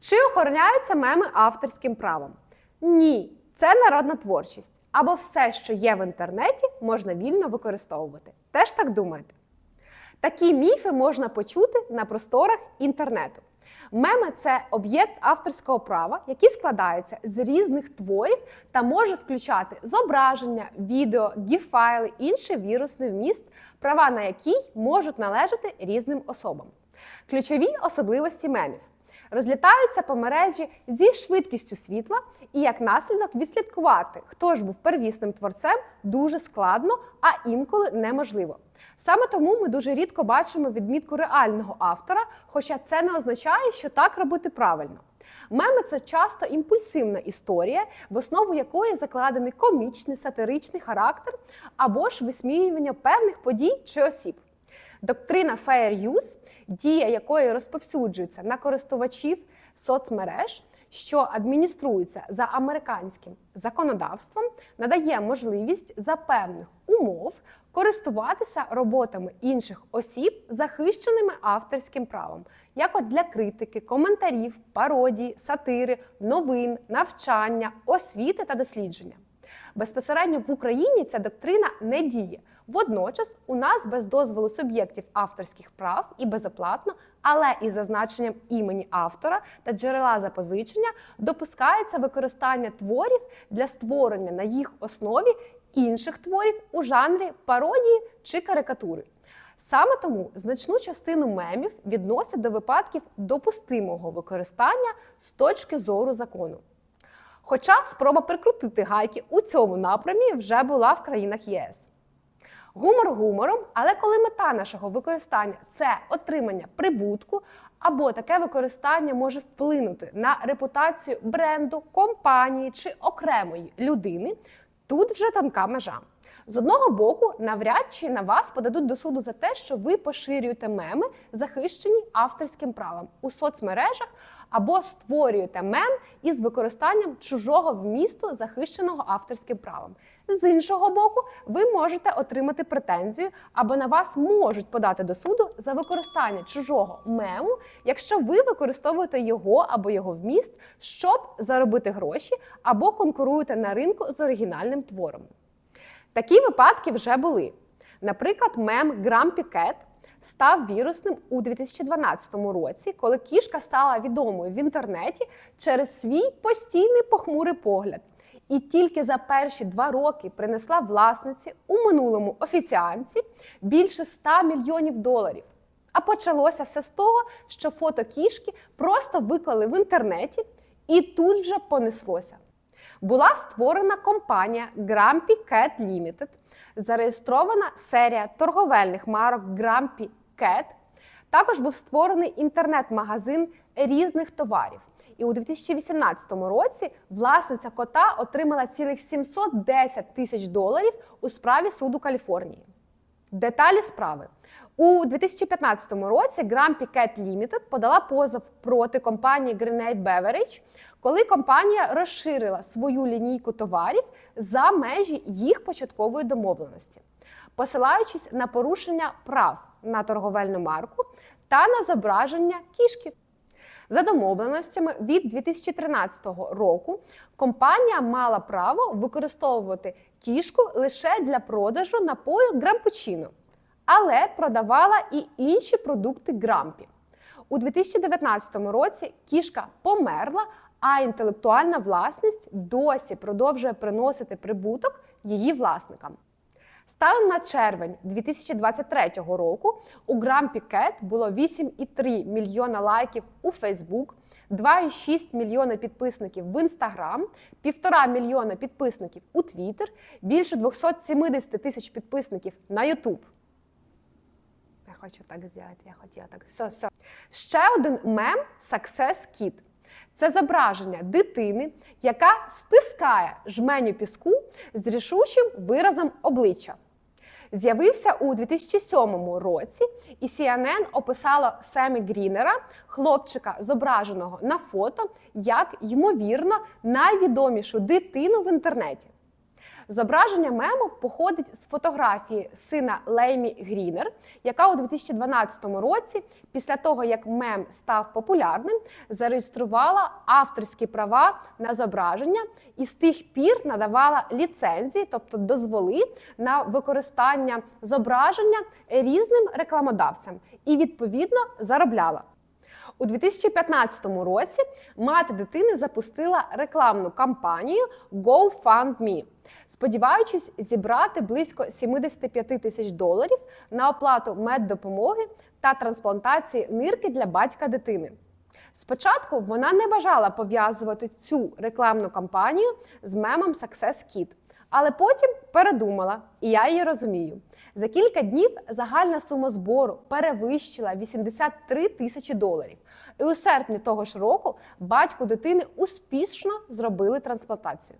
Чи охороняються меми авторським правом? Ні, це народна творчість. Або все, що є в інтернеті, можна вільно використовувати. Теж так думаєте? Такі міфи можна почути на просторах інтернету. Меми це об'єкт авторського права, який складається з різних творів та може включати зображення, відео, гіф-файли, інший вірусний вміст, права на який можуть належати різним особам. Ключові особливості мемів розлітаються по мережі зі швидкістю світла, і як наслідок відслідкувати, хто ж був первісним творцем, дуже складно, а інколи неможливо. Саме тому ми дуже рідко бачимо відмітку реального автора, хоча це не означає, що так робити правильно. Меми це часто імпульсивна історія, в основу якої закладений комічний сатиричний характер або ж висміювання певних подій чи осіб. Доктрина Fair Use, дія якої розповсюджується на користувачів соцмереж, що адмініструється за американським законодавством, надає можливість за певних умов користуватися роботами інших осіб, захищеними авторським правом, як от для критики, коментарів, пародії, сатири, новин, навчання, освіти та дослідження. Безпосередньо в Україні ця доктрина не діє. Водночас, у нас без дозволу суб'єктів авторських прав і безоплатно, але із зазначенням імені автора та джерела запозичення допускається використання творів для створення на їх основі інших творів у жанрі пародії чи карикатури. Саме тому значну частину мемів відносять до випадків допустимого використання з точки зору закону. Хоча спроба прикрутити гайки у цьому напрямі вже була в країнах ЄС. Гумор гумором, але коли мета нашого використання це отримання прибутку, або таке використання може вплинути на репутацію бренду, компанії чи окремої людини, тут вже тонка межа. З одного боку, навряд чи на вас подадуть до суду за те, що ви поширюєте меми, захищені авторським правом у соцмережах, або створюєте мем із використанням чужого вмісту, захищеного авторським правом. З іншого боку, ви можете отримати претензію, або на вас можуть подати до суду за використання чужого мему, якщо ви використовуєте його або його вміст, щоб заробити гроші, або конкуруєте на ринку з оригінальним твором. Такі випадки вже були. Наприклад, мем Grumpy Cat став вірусним у 2012 році, коли кішка стала відомою в інтернеті через свій постійний похмурий погляд. І тільки за перші два роки принесла власниці у минулому офіціанці більше 100 мільйонів доларів. А почалося все з того, що фото кішки просто виклали в інтернеті, і тут вже понеслося. Була створена компанія Grumpy Cat Limited, зареєстрована серія торговельних марок Grumpy Cat. Також був створений інтернет-магазин різних товарів. І у 2018 році власниця кота отримала цілих 710 тисяч доларів у справі суду Каліфорнії. Деталі справи. У 2015 році Grumpy Cat Limited подала позов проти компанії Grenade Beverage, коли компанія розширила свою лінійку товарів за межі їх початкової домовленості, посилаючись на порушення прав на торговельну марку та на зображення кішки. За домовленостями від 2013 року компанія мала право використовувати кішку лише для продажу напою грампучино, але продавала і інші продукти грампі. У 2019 році кішка померла, а інтелектуальна власність досі продовжує приносити прибуток її власникам. Станом на червень 2023 року у Grumpy Cat було 8,3 мільйона лайків у Facebook, 2,6 мільйона підписників в Instagram, 1,5 мільйона підписників у Twitter, більше 270 тисяч підписників на YouTube. Хочу так взяти, я хотіла так. Все, все. Ще один мем Success Kid. Це зображення дитини, яка стискає жменю піску з рішучим виразом обличчя. З'явився у 2007 році, і CNN описало Семі Грінера, хлопчика, зображеного на фото, як ймовірно найвідомішу дитину в інтернеті. Зображення мему походить з фотографії сина Леймі Грінер, яка у 2012 році, після того як мем став популярним, зареєструвала авторські права на зображення і з тих пір надавала ліцензії, тобто дозволи на використання зображення різним рекламодавцям і відповідно заробляла. У 2015 році мати дитини запустила рекламну кампанію GoFundMe, сподіваючись зібрати близько 75 тисяч доларів на оплату меддопомоги та трансплантації нирки для батька дитини. Спочатку вона не бажала пов'язувати цю рекламну кампанію з мемом Success Kid, але потім передумала, і я її розумію. За кілька днів загальна сума збору перевищила 83 тисячі доларів. І у серпні того ж року батьку дитини успішно зробили трансплантацію.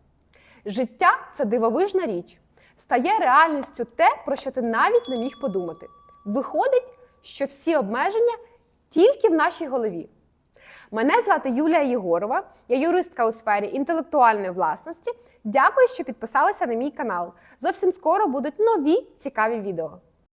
Життя це дивовижна річ. Стає реальністю те, про що ти навіть не міг подумати. Виходить, що всі обмеження тільки в нашій голові. Мене звати Юлія Єгорова, я юристка у сфері інтелектуальної власності. Дякую, що підписалися на мій канал. Зовсім скоро будуть нові цікаві відео.